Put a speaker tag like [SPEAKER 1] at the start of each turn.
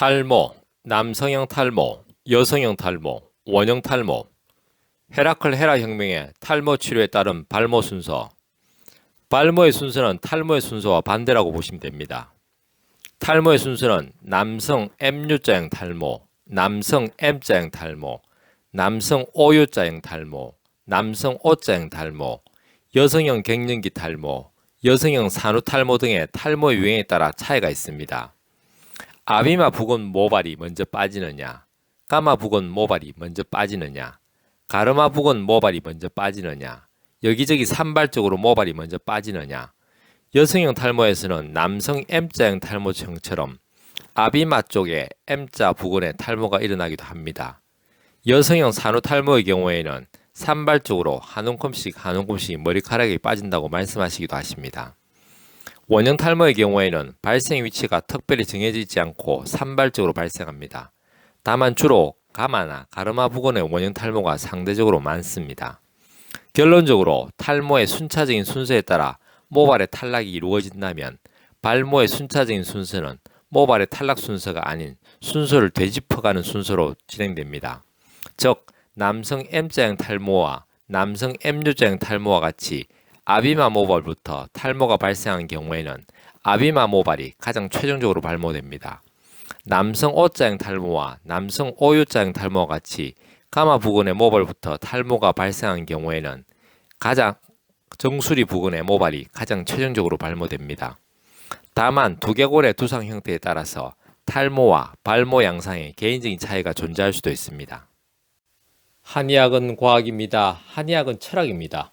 [SPEAKER 1] 탈모, 남성형 탈모, 여성형 탈모, 원형 탈모. 헤라클 헤라 혁명의 탈모 치료에 따른 발모 순서. 발모의 순서는 탈모의 순서와 반대라고 보시면 됩니다. 탈모의 순서는 남성 M유자형 탈모, 남성 M자형 탈모, 남성 O유자형 탈모, 남성 O자형 탈모, 여성형 갱년기 탈모, 여성형 산후 탈모 등의 탈모 유형에 따라 차이가 있습니다. 아비마 부근 모발이 먼저 빠지느냐, 가마 부근 모발이 먼저 빠지느냐, 가르마 부근 모발이 먼저 빠지느냐, 여기저기 산발적으로 모발이 먼저 빠지느냐, 여성형 탈모에서는 남성 M자형 탈모형처럼 아비마 쪽에 M자 부근에 탈모가 일어나기도 합니다. 여성형 산후 탈모의 경우에는 산발적으로 한 움큼씩 한 움큼씩 머리카락이 빠진다고 말씀하시기도 하십니다. 원형 탈모의 경우에는 발생 위치가 특별히 정해져 있지 않고 산발적으로 발생합니다. 다만 주로 가마나 가르마 부근의 원형 탈모가 상대적으로 많습니다. 결론적으로 탈모의 순차적인 순서에 따라 모발의 탈락이 이루어진다면 발모의 순차적인 순서는 모발의 탈락 순서가 아닌 순서를 되짚어가는 순서로 진행됩니다. 즉 남성 M자형 탈모와 남성 M유자형 탈모와 같이 아비마 모발부터 탈모가 발생한 경우에는 아비마 모발이 가장 최종적으로 발모됩니다. 남성 O자형 탈모와 남성 O유자형 탈모와 같이 가마 부근의 모발부터 탈모가 발생한 경우에는 가장 정수리 부근의 모발이 가장 최종적으로 발모됩니다. 다만 두개골의 두상 형태에 따라서 탈모와 발모 양상에 개인적인 차이가 존재할 수도 있습니다. 한의학은 과학입니다. 한의학은 철학입니다.